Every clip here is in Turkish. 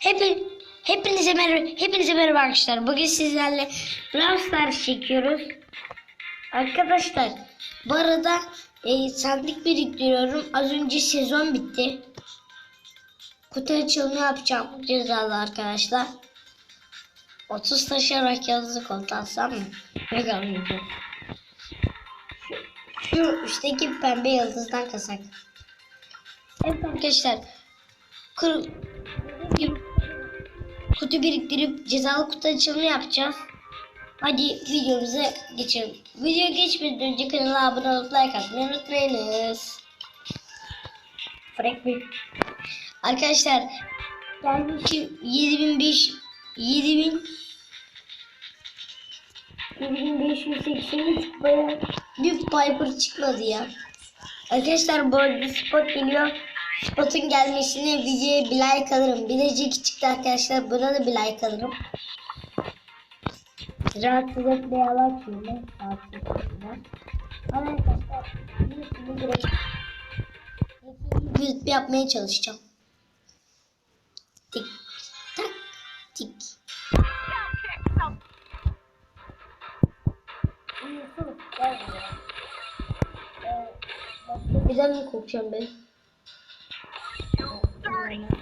Hepin, hepinize merhaba, hepinize merhaba arkadaşlar. Bugün sizlerle Brawl çekiyoruz. Arkadaşlar bu arada e, sandık biriktiriyorum. Az önce sezon bitti. Kutu açılımı yapacağım cezalı arkadaşlar. 30 taşarak yazılı kod alsam mı? Bakalım. Şu, üstteki pembe yıldızdan kasak. Evet arkadaşlar. Dediğim gibi kutu biriktirip cezalı kutu açılımı yapacağız. Hadi videomuza geçelim. Video geçmeden önce kanala abone olup like atmayı unutmayınız. Frank Bey. Arkadaşlar gelmişim 7005 7000 7583 baya bir Piper çıkmadı ya. Arkadaşlar bu arada spot geliyor. Spot'un gelmesine videoya bir like alırım. Bir Jackie çıktı arkadaşlar. Buna da bir like alırım. Rahatsız etmeye Allah şöyle. Rahatsız etmeye. Ama arkadaşlar bir direkt bir yapmaya çalışacağım. Tik tak tik. Birden mi korkacağım ben? Arkadaşlar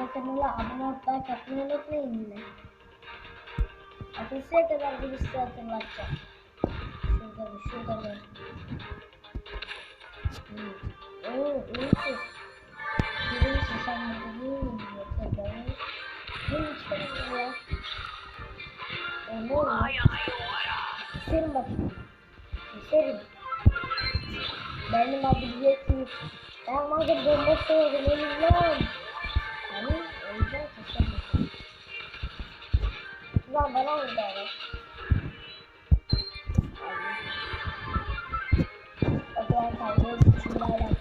bu kanala abone olmayı katmayı unutmayın yine. Arkadaşlar kadar bir size hatırlatacağım. Şurada mı? Şurada mı? Hmm. Oo, iyisin. Görüyorsun sen? E, bak. Keserim. Benim abiliyetim. Ben madem bomba sordum elim lan. Hani öleceğim keserim. Lan bana mı böyle? O zaman kavga için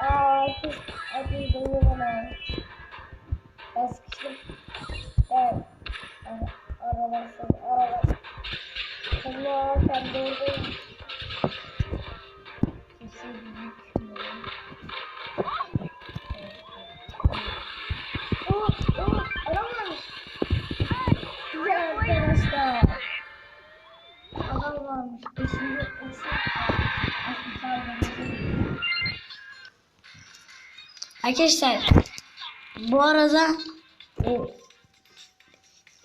Aa, kız, hadi duyuyor bana. Ben sıkıştım. Ben, ara- arabarsın, araba. Allah, sen doğdun. Arkadaşlar bu arada e,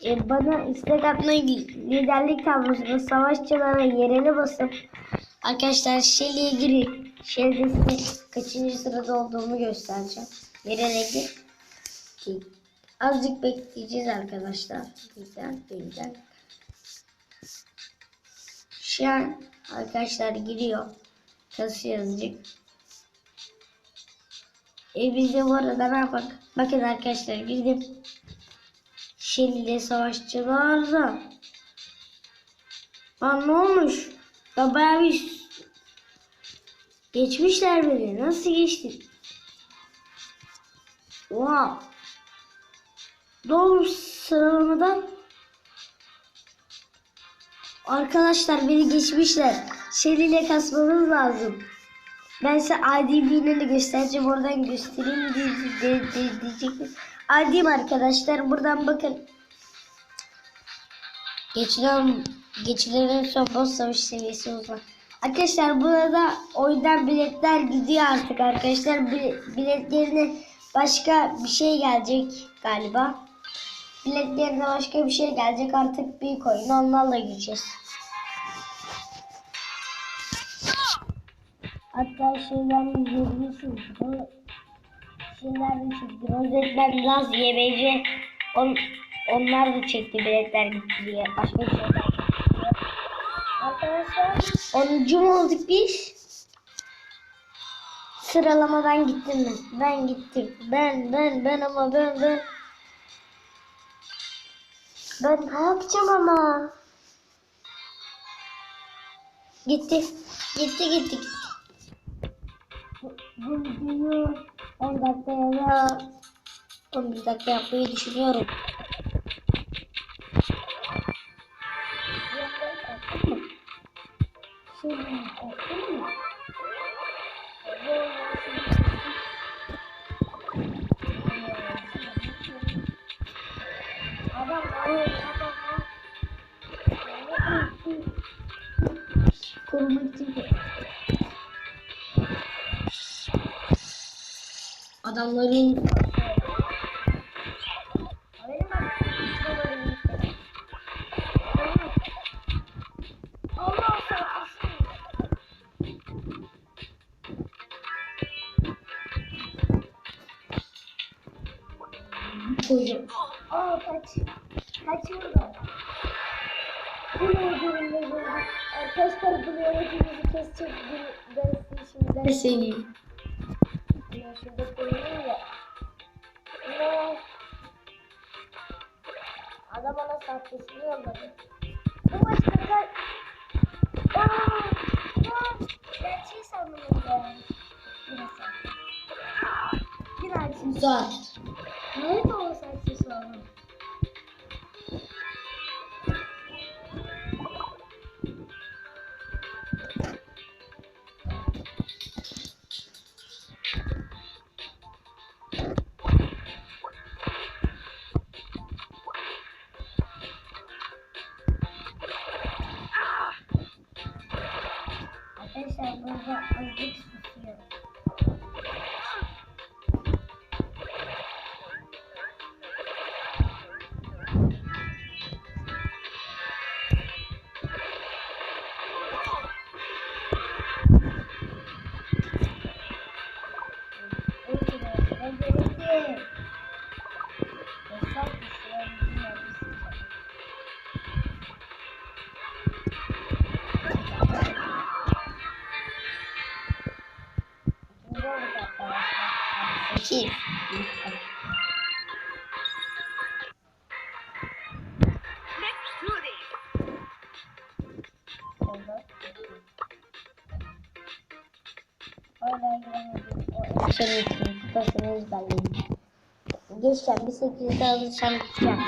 e, bana istek atmayı liderlik tablosunda savaşçılara yerine basıp arkadaşlar Shelly'e girin. Shelly'de kaçıncı sırada olduğumu göstereceğim. Yerine gir. Azıcık bekleyeceğiz arkadaşlar. Güzel, güzel. Şu an arkadaşlar giriyor. Kasıyor azıcık. E biz de bu arada ne yapak? Bakın arkadaşlar girdim. Şeli'de savaşçılarla. Lan ne olmuş? Ya bayağı bir geçmişler beni. Nasıl geçti? Ne olmuş sıralamada? Arkadaşlar beni geçmişler. Şeli'yle kasmamız lazım. Ben size ID'mi de göstereceğim. Oradan göstereyim diye, diye, diye, diyecektim. ID'm arkadaşlar. Buradan bakın. Geçilen, geçilerin son boss savaş seviyesi uzman. Arkadaşlar burada oyundan biletler gidiyor artık arkadaşlar. Bil- Bilet yerine başka bir şey gelecek galiba. Bilet yerine başka bir şey gelecek artık büyük oyun. Onlarla gireceğiz. Hatta şeyler izleyebilirsiniz. Bu şeyler de çekti. Rozetler, Laz, YBC on, onlar da çekti biletler gitti diye. Başka bir şeyler diye. Arkadaşlar 10. mu olduk biz? Sıralamadan gittim mi? Ben gittim. Ben, ben, ben ama ben, ben. Ben ne yapacağım ama? Gitti. Gitti gitti. Videoyu 10 dakika ya da 11 dakika yapmayı düşünüyorum. Adamların Koyacağım. Aa kaç. Kaç yılda. Arkadaşlar bu yönetimimizi kesecek ben size şimdiden söyleyeyim. Ben şurada koyuyorum ya. Ne? Adam bana sahtesini yolladı. Bu başka kaç. Aa! Aa! Gerçeği sandım ben. Yine açın. Güzel. Nerede o sahtesi var? O senin kupasını ezberledim. Geçeceğim bir sekizde alırsam gideceğim.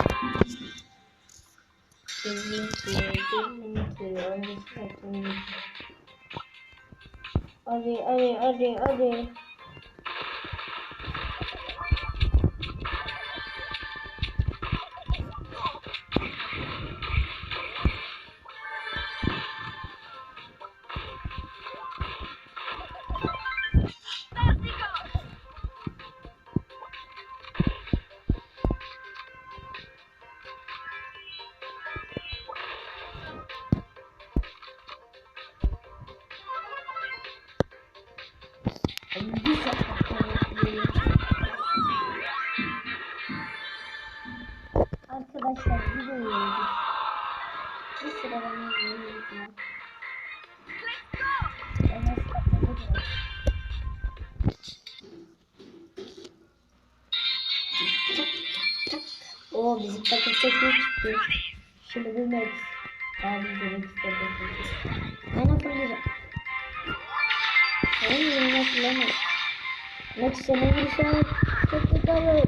Hadi, hadi, hadi, hadi. Arkadaşlar videoyu yedik. Bir sıra bana yedik ya. Oo bizim takım çok iyi çıktı. Senin yerine fırlamadım. Maç sana vursa çok yukarı.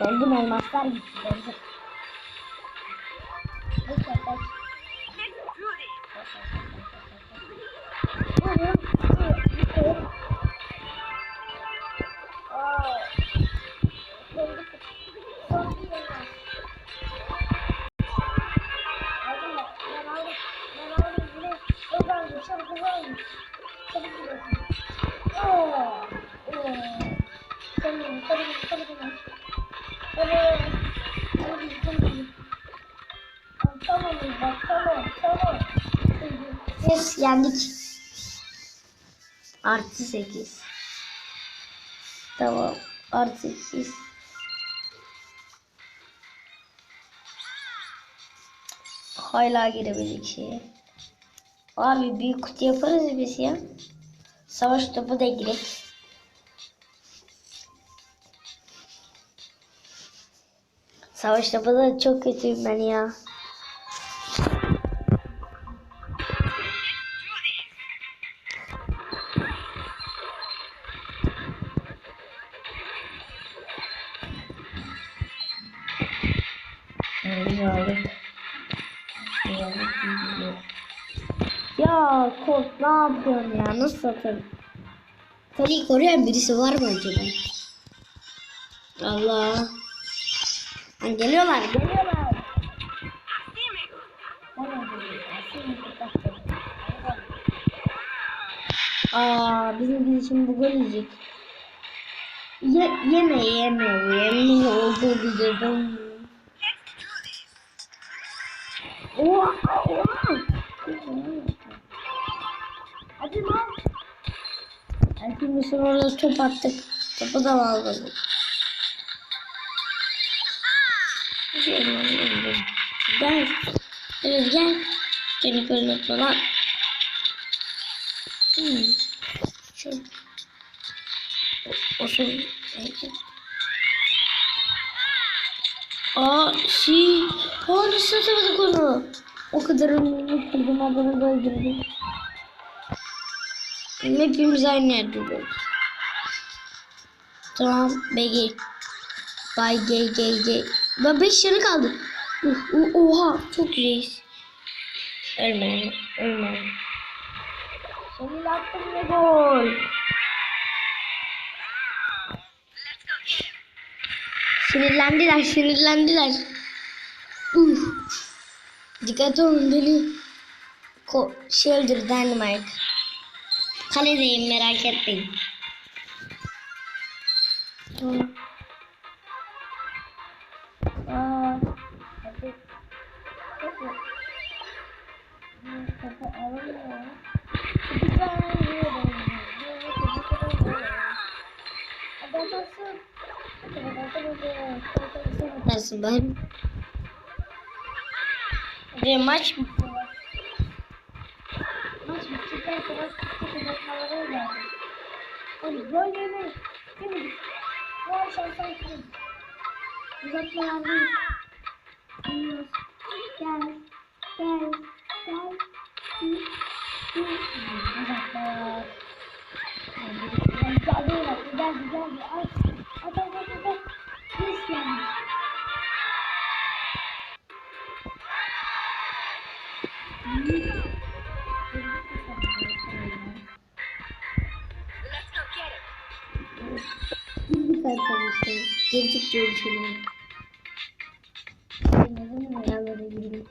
Dondum elmaslar gitti dondum. Yes yendik. Artı sekiz. Tamam. Artı sekiz. Hala giremedik şeye. Abi büyük kutu yaparız biz ya. Savaş topu da girek. Savaş topu da çok kötüyüm ben ya. Yapıyorsun ya? Nasıl satın? Kaleyi koruyan birisi var mı acaba? Allah. Ha, geliyorlar, geliyorlar. Aa, bizim gidişim bu gol yiyecek. Ye, yeme yeme yeme oldu bilirdim. Oha oha. Herkesin orada top attık. Topu da aldık. Gel. Evet gel. Seni kırılma lan. Hmm. Şu. O, o şey. Aa şey. Aa nasıl atamadık onu? O kadar önünü kırdım adını da öldürdüm. Hepimiz aynı yerde duruyoruz. Tamam BG. Bay G G G. Ben 5 yanı kaldı. Oha çok reis. Ölme ölme. Senin attın ne gol. Sinirlendiler sinirlendiler. Uh. Dikkat olun beni. Ko şey öldür Dynamite. Kaledeyim merak etmeyin. Topu alamıyor. Bir tane sonra kutu uzatmalara geldi. Hadi gol yeme. Değil mi? Bu akşam sanki uzatmalardayız. Gel. Gel. Gel. Gel. Uzatmalar. Geldi. Geldi. Geldi. Geldi. At. At. At. At. At. Yes yani. Girdik arkadaşlar. Girdik görüşelim. Neden ayarlara girdik?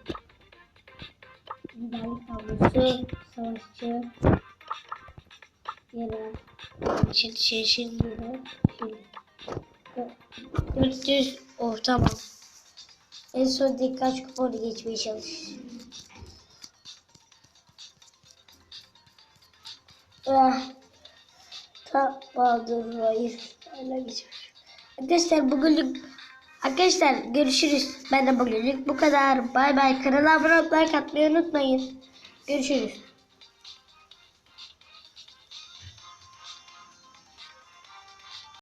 Liderlik tablosu, savaşçı, yere, çeşit çeşit yere, şey. 400, oh tamam. En son dikkat kuponu geçmeye çalış. Ah. Tamamdır. Hayır. Hala geçmiş. Arkadaşlar bugünlük Arkadaşlar görüşürüz. Ben de bugünlük bu kadar. Bay bay. Kanala abone olmayı unutmayın. Görüşürüz.